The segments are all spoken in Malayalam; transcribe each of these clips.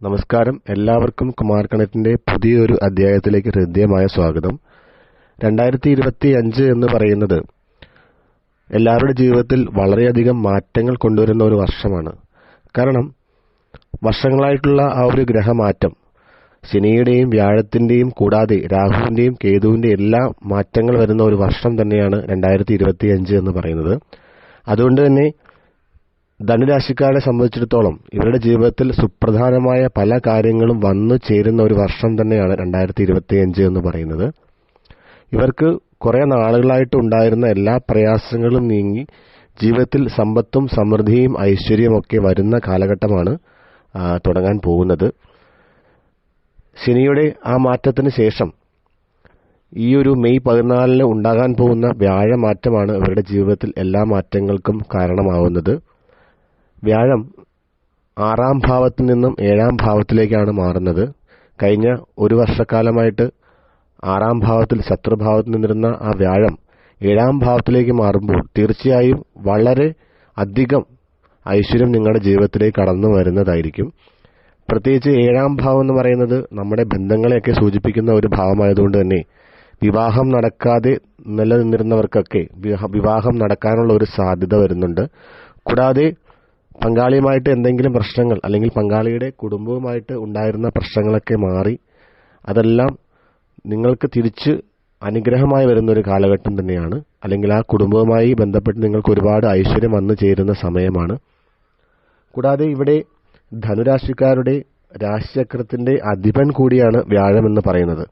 നമസ്കാരം. എല്ലാവർക്കും കുമാർ കണക്റ്റിന്റെ പുതിയൊരു അധ്യായത്തിലേക്ക് ഹൃദ്യമായ സ്വാഗതം. രണ്ടായിരത്തി ഇരുപത്തി അഞ്ച് എന്ന് പറയുന്നത് എല്ലാവരുടെ ജീവിതത്തിൽ വളരെയധികം മാറ്റങ്ങൾ കൊണ്ടുവരുന്ന ഒരു വർഷമാണ്. കാരണം വർഷങ്ങളായിട്ടുള്ള ആ ഒരു ഗ്രഹമാറ്റം ശനിയുടെയും വ്യാഴത്തിന്റെയും കൂടാതെ രാഹുവിന്റെയും കേതുവിന്റെയും എല്ലാ മാറ്റങ്ങൾ വരുന്ന ഒരു വർഷം തന്നെയാണ് രണ്ടായിരത്തി ഇരുപത്തി അഞ്ച് എന്ന് പറയുന്നത്. അതുകൊണ്ട് തന്നെ ധനുരാശിക്കാരെ സംബന്ധിച്ചിടത്തോളം ഇവരുടെ ജീവിതത്തിൽ സുപ്രധാനമായ പല കാര്യങ്ങളും വന്നു ചേരുന്ന ഒരു വർഷം തന്നെയാണ് രണ്ടായിരത്തി ഇരുപത്തിയഞ്ച് എന്ന് പറയുന്നത്. ഇവർക്ക് കുറെ നാളുകളായിട്ട് ഉണ്ടായിരുന്ന എല്ലാ പ്രയാസങ്ങളും നീങ്ങി ജീവിതത്തിൽ സമ്പത്തും സമൃദ്ധിയും ഐശ്വര്യവും ഒക്കെ വരുന്ന കാലഘട്ടമാണ് തുടങ്ങാൻ പോകുന്നത്. ശനിയുടെ ആ മാറ്റത്തിന് ശേഷം ഈ ഒരു മെയ് പതിനാലിന് ഉണ്ടാകാൻ പോകുന്ന വ്യാഴമാറ്റമാണ് ഇവരുടെ ജീവിതത്തിൽ എല്ലാ മാറ്റങ്ങൾക്കും കാരണമാവുന്നത്. വ്യാഴം ആറാം ഭാവത്തിൽ നിന്നും ഏഴാം ഭാവത്തിലേക്കാണ് മാറുന്നത്. കഴിഞ്ഞ ഒരു വർഷക്കാലമായിട്ട് ആറാം ഭാവത്തിൽ ശത്രുഭാവത്തിൽ നിന്നിരുന്ന ആ വ്യാഴം ഏഴാം ഭാവത്തിലേക്ക് മാറുമ്പോൾ തീർച്ചയായും വളരെ അധികം ഐശ്വര്യം നിങ്ങളുടെ ജീവിതത്തിലേക്ക് കടന്നു വരുന്നതായിരിക്കും. പ്രത്യേകിച്ച് ഏഴാം ഭാവം എന്ന് പറയുന്നത് നമ്മുടെ ബന്ധങ്ങളെയൊക്കെ സൂചിപ്പിക്കുന്ന ഒരു ഭാവമായതുകൊണ്ട് തന്നെ വിവാഹം നടക്കാതെ നിലനിന്നിരുന്നവർക്കൊക്കെ വിവാഹം നടക്കാനുള്ള ഒരു സാധ്യത വരുന്നുണ്ട്. കൂടാതെ പങ്കാളിയുമായിട്ട് എന്തെങ്കിലും പ്രശ്നങ്ങൾ അല്ലെങ്കിൽ പങ്കാളിയുടെ കുടുംബവുമായിട്ട് ഉണ്ടായിരുന്ന പ്രശ്നങ്ങളൊക്കെ മാറി അതെല്ലാം നിങ്ങൾക്ക് തിരിച്ച് അനുഗ്രഹമായി വരുന്ന ഒരു കാലഘട്ടം തന്നെയാണ്. അല്ലെങ്കിൽ ആ കുടുംബവുമായി ബന്ധപ്പെട്ട് നിങ്ങൾക്ക് ഒരുപാട് ഐശ്വര്യം വന്നു ചേരുന്ന സമയമാണ്. കൂടാതെ ഇവിടെ ധനുരാശിക്കാരുടെ രാശിചക്രത്തിന്റെ അധിപൻ കൂടിയാണ് വ്യാഴം എന്ന് പറയുന്നത്.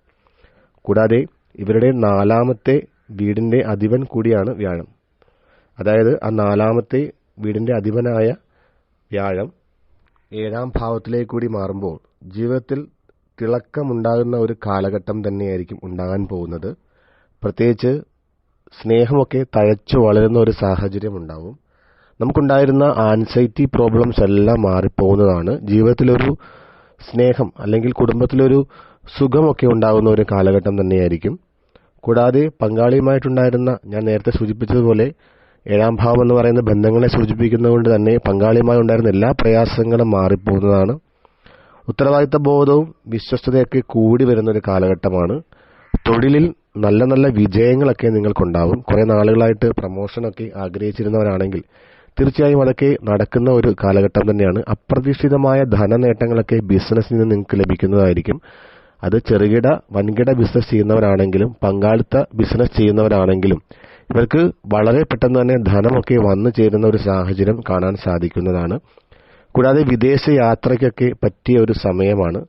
കൂടാതെ ഇവരുടെ നാലാമത്തെ വീടിന്റെ അധിപൻ കൂടിയാണ് വ്യാഴം. അതായത് ആ നാലാമത്തെ വീടിന്റെ അധിപനായ വ്യാഴം ഏഴാം ഭാവത്തിലേക്ക് കൂടി മാറുമ്പോൾ ജീവിതത്തിൽ തിളക്കമുണ്ടാകുന്ന ഒരു കാലഘട്ടം തന്നെയായിരിക്കും ഉണ്ടാകാൻ പോകുന്നത്. പ്രത്യേകിച്ച് സ്നേഹമൊക്കെ തഴച്ചു വളരുന്ന ഒരു സാഹചര്യം ഉണ്ടാവും. നമുക്കുണ്ടായിരുന്ന ആൻസൈറ്റി പ്രോബ്ലംസ് എല്ലാം മാറിപ്പോകുന്നതാണ്. ജീവിതത്തിലൊരു സ്നേഹം അല്ലെങ്കിൽ കുടുംബത്തിലൊരു സുഖമൊക്കെ ഉണ്ടാകുന്ന ഒരു കാലഘട്ടം തന്നെയായിരിക്കും. കൂടാതെ പങ്കാളിയുമായിട്ടുണ്ടായിരുന്ന ഞാൻ നേരത്തെ സൂചിപ്പിച്ചതുപോലെ ഏഴാം ഭാവം എന്ന് പറയുന്ന ബന്ധങ്ങളെ സൂചിപ്പിക്കുന്നതുകൊണ്ട് തന്നെ പങ്കാളിയുമായി ഉണ്ടായിരുന്ന എല്ലാ പ്രയാസങ്ങളും മാറിപ്പോകുന്നതാണ്. ഉത്തരവാദിത്ത ബോധവും വിശ്വസ്തതയൊക്കെ കൂടി വരുന്ന ഒരു കാലഘട്ടമാണ്. തൊഴിലിൽ നല്ല നല്ല വിജയങ്ങളൊക്കെ നിങ്ങൾക്കുണ്ടാവും. കുറെ നാളുകളായിട്ട് പ്രമോഷനൊക്കെ ആഗ്രഹിച്ചിരുന്നവരാണെങ്കിൽ തീർച്ചയായും അതൊക്കെ നടക്കുന്ന ഒരു കാലഘട്ടം തന്നെയാണ്. അപ്രതീക്ഷിതമായ ധനനേട്ടങ്ങളൊക്കെ ബിസിനസ്സിൽ നിന്ന് നിങ്ങൾക്ക് ലഭിക്കുന്നതായിരിക്കും. അത് ചെറുകിട വൻകിട ബിസിനസ് ചെയ്യുന്നവരാണെങ്കിലും പങ്കാളിത്ത ബിസിനസ് ചെയ്യുന്നവരാണെങ്കിലും ഇവർക്ക് വളരെ പെട്ടെന്ന് തന്നെ ധനമൊക്കെ വന്നു ചേരുന്ന ഒരു സാഹചര്യം കാണാൻ സാധിക്കുന്നതാണ്. കൂടാതെ വിദേശ യാത്രയ്ക്കൊക്കെ പറ്റിയ ഒരു സമയമാണ്.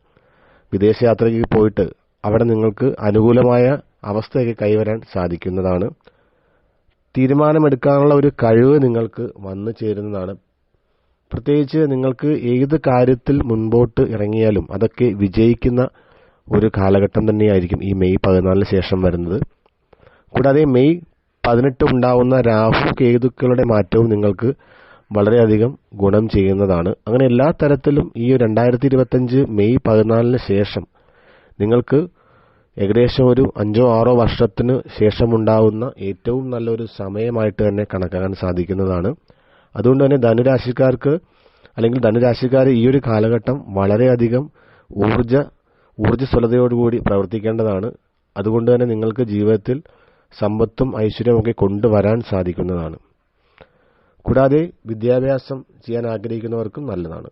വിദേശ യാത്രയ്ക്ക് പോയിട്ട് അവിടെ നിങ്ങൾക്ക് അനുകൂലമായ അവസ്ഥയൊക്കെ കൈവരാൻ സാധിക്കുന്നതാണ്. തീരുമാനമെടുക്കാനുള്ള ഒരു കഴിവ് നിങ്ങൾക്ക് വന്നു ചേരുന്നതാണ്. പ്രത്യേകിച്ച് നിങ്ങൾക്ക് ഏത് കാര്യത്തിൽ മുൻപോട്ട് ഇറങ്ങിയാലും അതൊക്കെ വിജയിക്കുന്ന ഒരു കാലഘട്ടം തന്നെയായിരിക്കും ഈ മെയ് പതിനാലിന് ശേഷം വരുന്നത്. കൂടാതെ മെയ് പതിനെട്ട് ഉണ്ടാവുന്ന രാഹു കേതുക്കളുടെ മാറ്റവും നിങ്ങൾക്ക് വളരെയധികം ഗുണം ചെയ്യുന്നതാണ്. അങ്ങനെ എല്ലാ തരത്തിലും ഈ രണ്ടായിരത്തി ഇരുപത്തഞ്ച് മെയ് പതിനാലിന് ശേഷം നിങ്ങൾക്ക് ഏകദേശം ഒരു അഞ്ചോ ആറോ വർഷത്തിന് ശേഷമുണ്ടാവുന്ന ഏറ്റവും നല്ലൊരു സമയമായിട്ട് തന്നെ കണക്കാക്കാൻ സാധിക്കുന്നതാണ്. അതുകൊണ്ട് തന്നെ ധനുരാശിക്കാർക്ക് അല്ലെങ്കിൽ ധനുരാശിക്കാർ ഈ ഒരു കാലഘട്ടം വളരെയധികം ഊർജ ഊർജസ്വലതയോടുകൂടി പ്രവർത്തിക്കേണ്ടതാണ്. അതുകൊണ്ട് തന്നെ നിങ്ങൾക്ക് ജീവിതത്തിൽ സമ്പത്തും ഐശ്വര്യമൊക്കെ കൊണ്ടുവരാൻ സാധിക്കുന്നതാണ്. കൂടാതെ വിദ്യാഭ്യാസം ചെയ്യാൻ ആഗ്രഹിക്കുന്നവർക്കും നല്ലതാണ്.